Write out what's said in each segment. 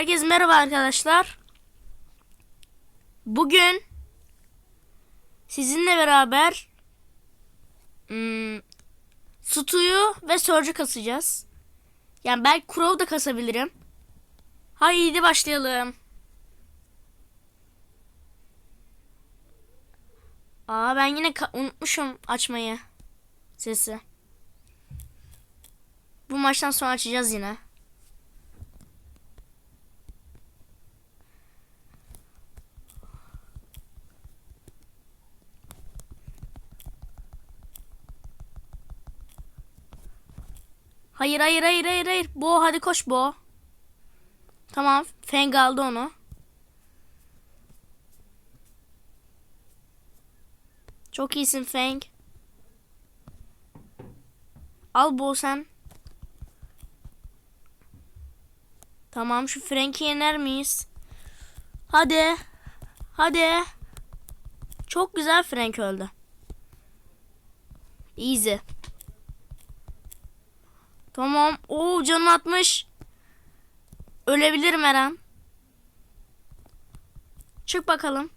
Herkese merhaba arkadaşlar. Bugün sizinle beraber hmm, Stu'yu ve Surge'ı kasacağız. Yani belki Crow da kasabilirim. Haydi başlayalım. Aa ben yine unutmuşum açmayı sesi. Bu maçtan sonra açacağız yine. Hayır hayır hayır hayır hayır. Bo hadi koş Bo. Tamam. Feng aldı onu. Çok iyisin Feng. Al Bo sen. Tamam şu Frank'i yener miyiz? Hadi. Hadi. Çok güzel Frank öldü. Easy. Tamam. Oo canı atmış. Ölebilirim her an. Çık bakalım.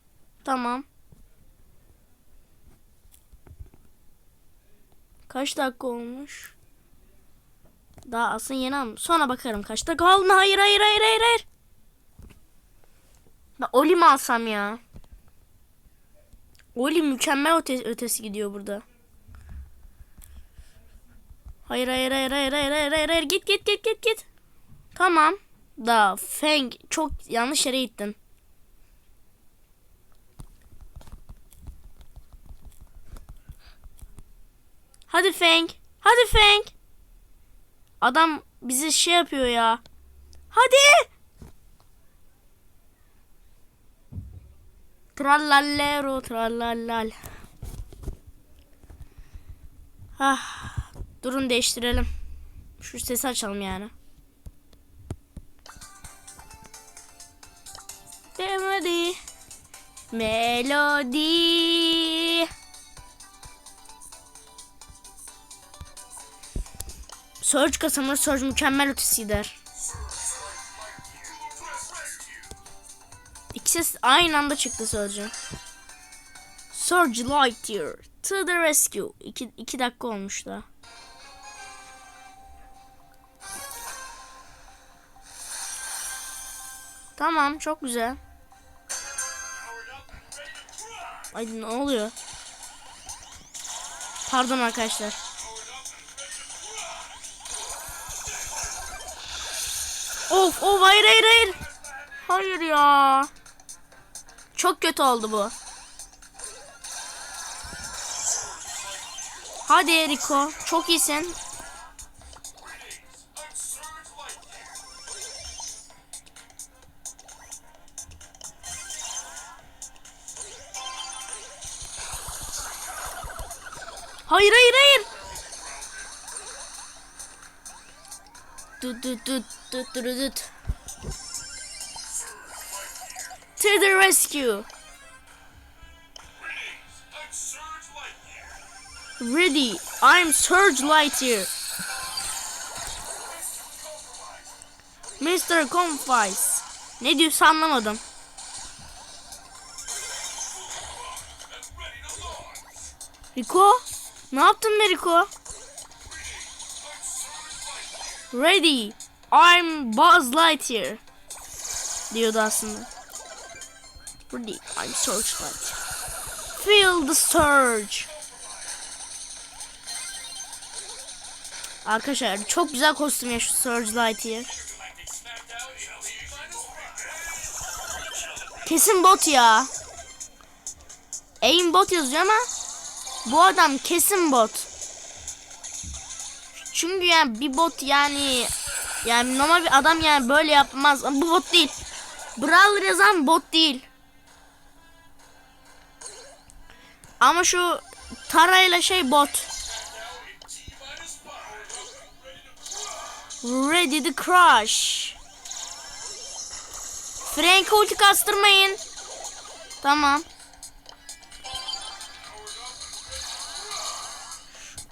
Tamam. Kaç dakika olmuş? Daha aslında yeni aldım. Sonra bakarım kaç dakika oldu. Hayır hayır hayır hayır hayır. Ben Oli mi alsam ya? Oli mükemmel öte ötesi gidiyor burada. Hayır hayır hayır hayır hayır hayır hayır hayır git git git git git. Tamam. Da Feng çok yanlış yere gittin. Hadi Feng. Hadi Feng. Adam bizi şey yapıyor ya. Hadi. Trallallero trallallal. Ah, durun değiştirelim. Şu sesi açalım yani. Melody. Melody. Surge kasamır Surge mükemmel ötesi gider. İki ses aynı anda çıktı Surge'ın. Surge Lightyear to the rescue. İki, iki dakika olmuş da. Tamam çok güzel. Ay ne oluyor? Pardon arkadaşlar. Of of hayır hayır hayır. Hayır ya. Çok kötü oldu bu. Hadi Eriko. Çok iyisin. Hayır hayır hayır. Tut tut tut tut tut. To the rescue. Ready. I'm Surge Lightyear. Mr. Confice. Ne diyorsa anlamadım. Rico? Ne yaptın be Rico? Ready. I'm Buzz Lightyear. Diyordu aslında. Ready. I'm Surge Lightyear. Feel the surge. Arkadaşlar çok güzel kostüm ya şu Surge Lightyear. Kesin bot ya. Aim bot yazıyor ama bu adam kesin bot. Çünkü yani bir bot yani yani normal bir adam yani böyle yapmaz. Bu bot değil. Brawler yazan bot değil. Ama şu tarayla şey bot. Ready to crush. Frank ulti kastırmayın. Tamam.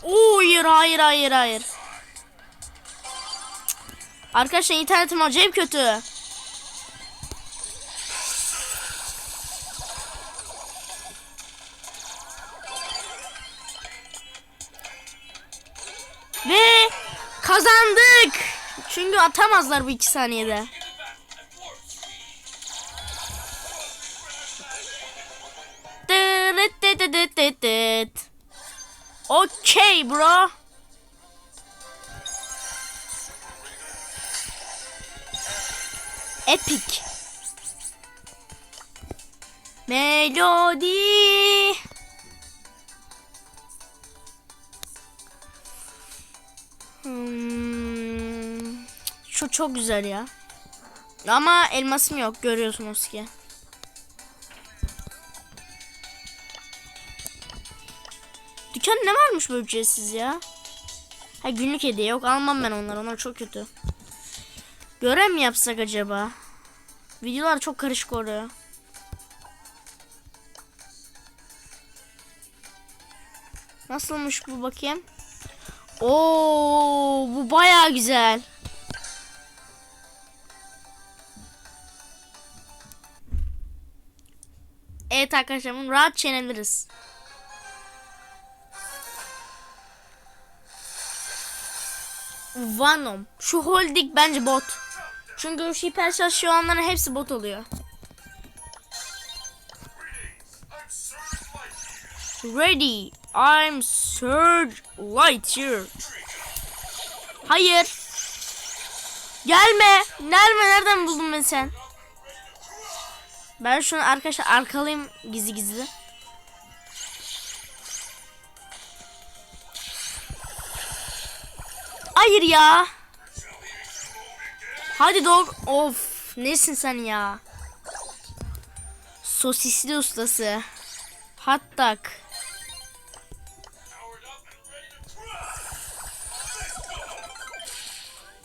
Oo, hayır hayır hayır hayır. Arkadaşlar internetim acayip kötü. Ve kazandık. Çünkü atamazlar bu iki saniyede. Okey bro. Epic. Melody. Hmm, şu çok güzel ya. Ama elmasım yok görüyorsunuz ki. Dükkan ne varmış böyle ücretsiz ya? Ha günlük hediye yok almam ben onları onlar çok kötü. Görev mi yapsak acaba? Videolar çok karışık oluyor. Nasılmış bu bakayım? Oo, bu baya güzel. Evet arkadaşlar bunu rahat yenebiliriz. Venom. Şu Holding bence bot. Çünkü şu hiper şaşıyanların hepsi bot oluyor. Ready. I'm Surge Lightyear. Hayır. Gelme. Gelme. Nereden buldun beni sen? Ben şunu arkadaşlar arkalayayım gizli gizli. Hayır ya. Hadi dog. Of. Nesin sen ya? Sosisli ustası. Hot dog.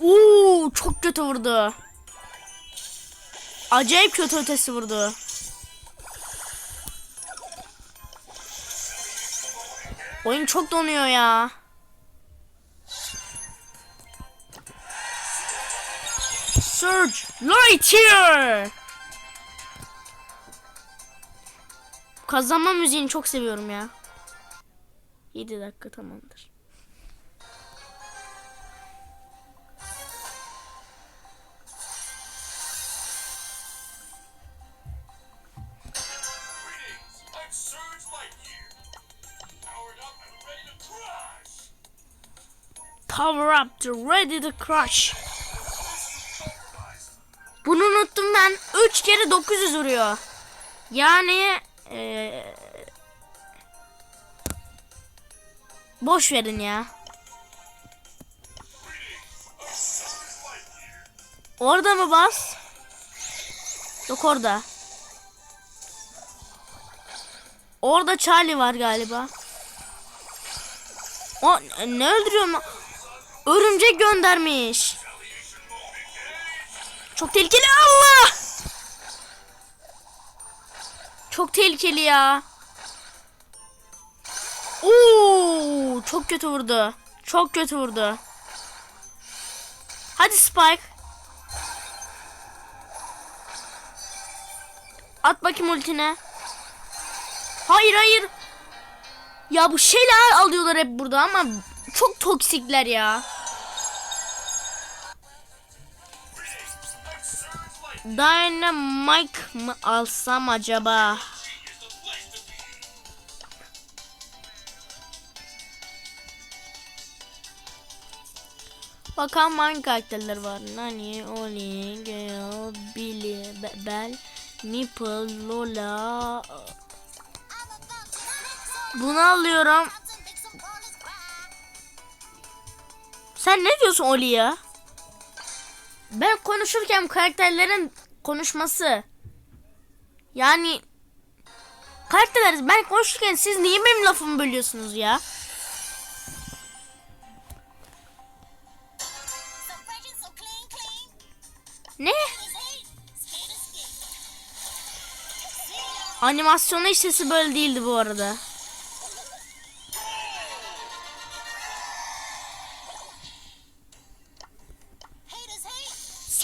Oo, çok kötü vurdu. Acayip kötü ötesi vurdu. Oyun çok donuyor ya. Surge Lightyear. Kazanma müziğini çok seviyorum ya. 7 dakika tamamdır. Power up to ready to crush. Unuttum ben. 3 kere 900 vuruyor. Yani eee, boş verin ya. Orada mı bas? Yok orada. Orada Charlie var galiba. O ne öldürüyor mu? Örümcek göndermiş. Çok tehlikeli Allah. Çok tehlikeli ya. Oo, çok kötü vurdu. Çok kötü vurdu. Hadi Spike. At bakayım ultine. Hayır hayır. Ya bu şeyler alıyorlar hep burada ama çok toksikler ya. Dynamite mı alsam acaba? Bakalım hangi karakterler var. Nani, Oli, Gale, Billy, Be- Bell, Nipple, Lola. Bunu alıyorum. Sen ne diyorsun Oli ya? Ben konuşurken karakterlerin konuşması. Yani karakterler ben konuşurken siz niye benim lafımı bölüyorsunuz ya? Ne? His hate, skate to skate. Animasyonu hiç sesi böyle değildi bu arada.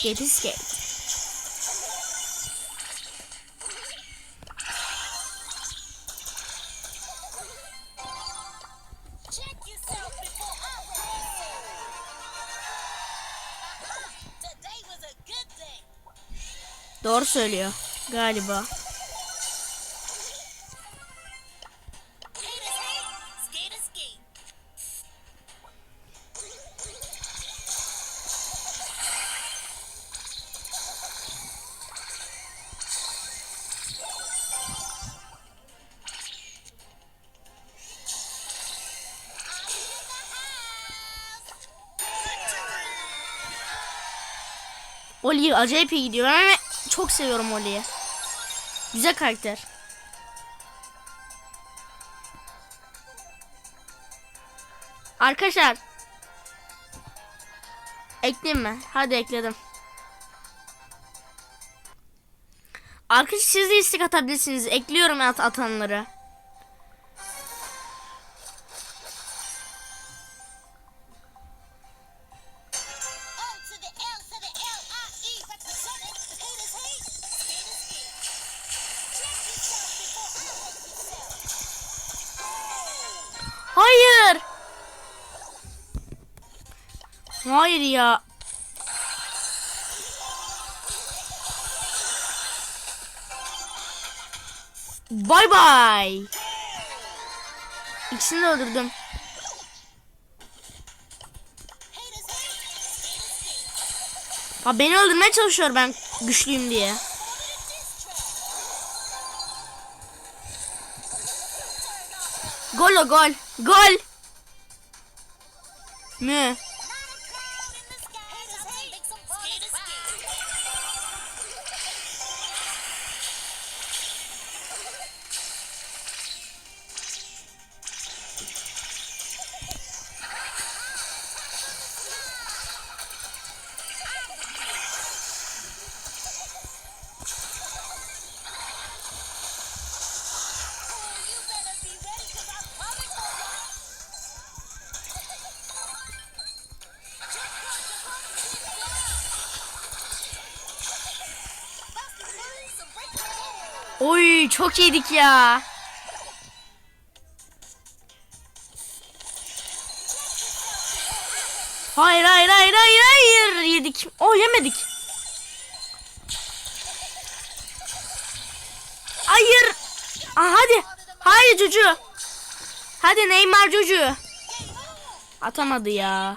skate skate. Doğru söylüyor galiba. Oli acayip iyi gidiyor. Ben çok seviyorum Oli'yi. Güzel karakter. Arkadaşlar. Ekleyeyim mi? Hadi ekledim. Arkadaşlar siz de istek atabilirsiniz. Ekliyorum at atanları. Bay bay. İkisini de öldürdüm. Ha beni öldürmeye çalışıyor ben güçlüyüm diye. Gol o gol. Gol. Mü. Oy çok yedik ya. Hayır hayır hayır hayır hayır yedik. O yemedik. Hayır. Aa, hadi. Hayır Cucu. Hadi Neymar Cucu. Atamadı ya.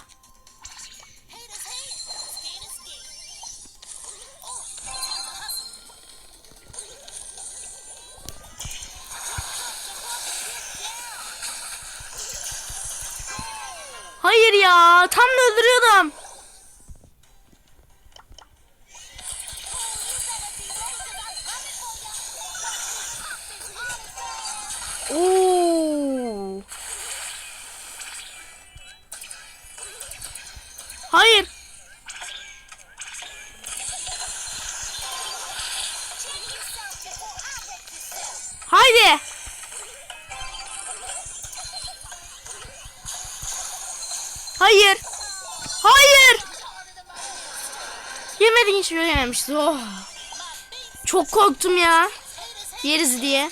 Tam da öldürüyordum. Yememişti. Oh. Çok korktum ya. Yeriz diye.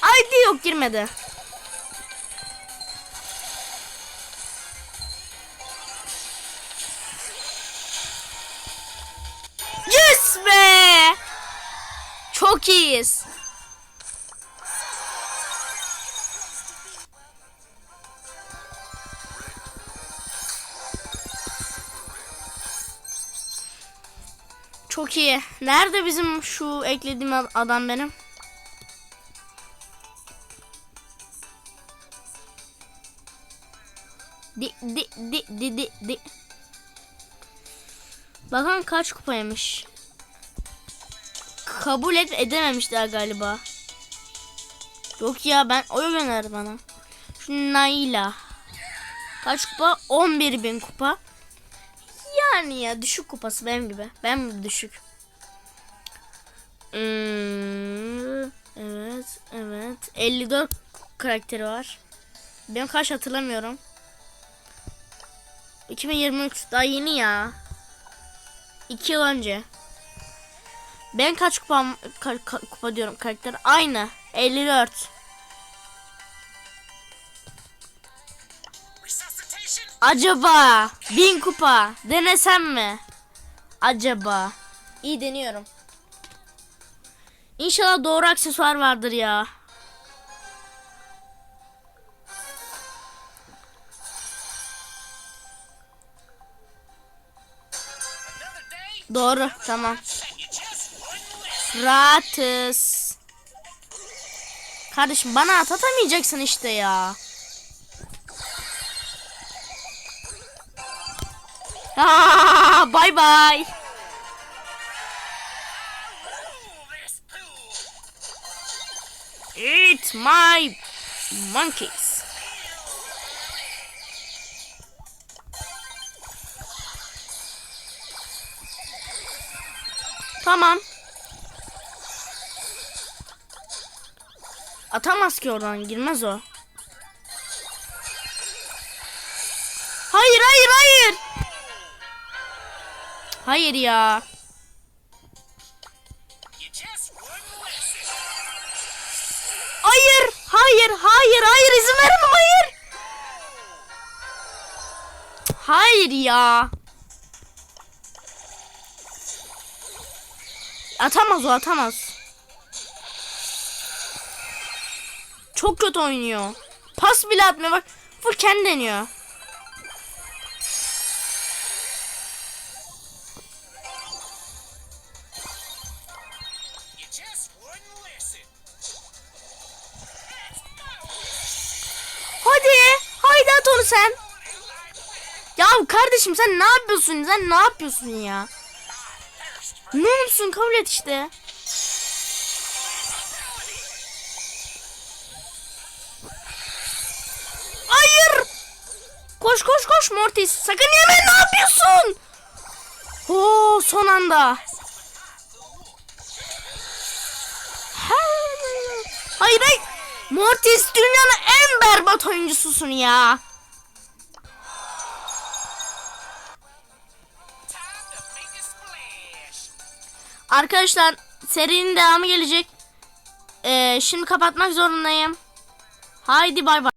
Haydi yok girmedi. Yes be! Çok iyiyiz. Çok iyi. Nerede bizim şu eklediğim ad- adam benim? Di di di di di di. Bakalım kaç kupaymış. Kabul et edememişler galiba. Yok ya ben o gönder bana. Şu Naila. Kaç kupa? 11 bin kupa. Yani ya düşük kupası benim gibi. Gibi düşük. Hmm, evet, evet. 54 karakteri var. Ben kaç hatırlamıyorum. 2023 daha yeni ya. 2 yıl önce. Ben kaç kupam ka- ka- kupa diyorum karakter aynı 54. Acaba bin kupa denesem mi? Acaba. İyi deniyorum. İnşallah doğru aksesuar vardır ya. Doğru tamam. Rahatız. Kardeşim bana at atamayacaksın işte ya. Aa, this pool. Eat my monkeys. Tamam. Atamaz ki oradan girmez o. Hayır ya. Hayır, hayır, hayır, hayır izin vermem hayır. Hayır ya. Atamaz o atamaz. Çok kötü oynuyor. Pas bile atmıyor bak. Full kendi deniyor. Kardeşim sen ne yapıyorsun? Sen ne yapıyorsun ya? Ne olursun kabul et işte. Hayır. Koş koş koş Mortis. Sakın yeme ne yapıyorsun? Oo son anda. Hayır hayır. Mortis dünyanın en berbat oyuncususun ya. Arkadaşlar serinin devamı gelecek. Ee, şimdi kapatmak zorundayım. Haydi bay bay.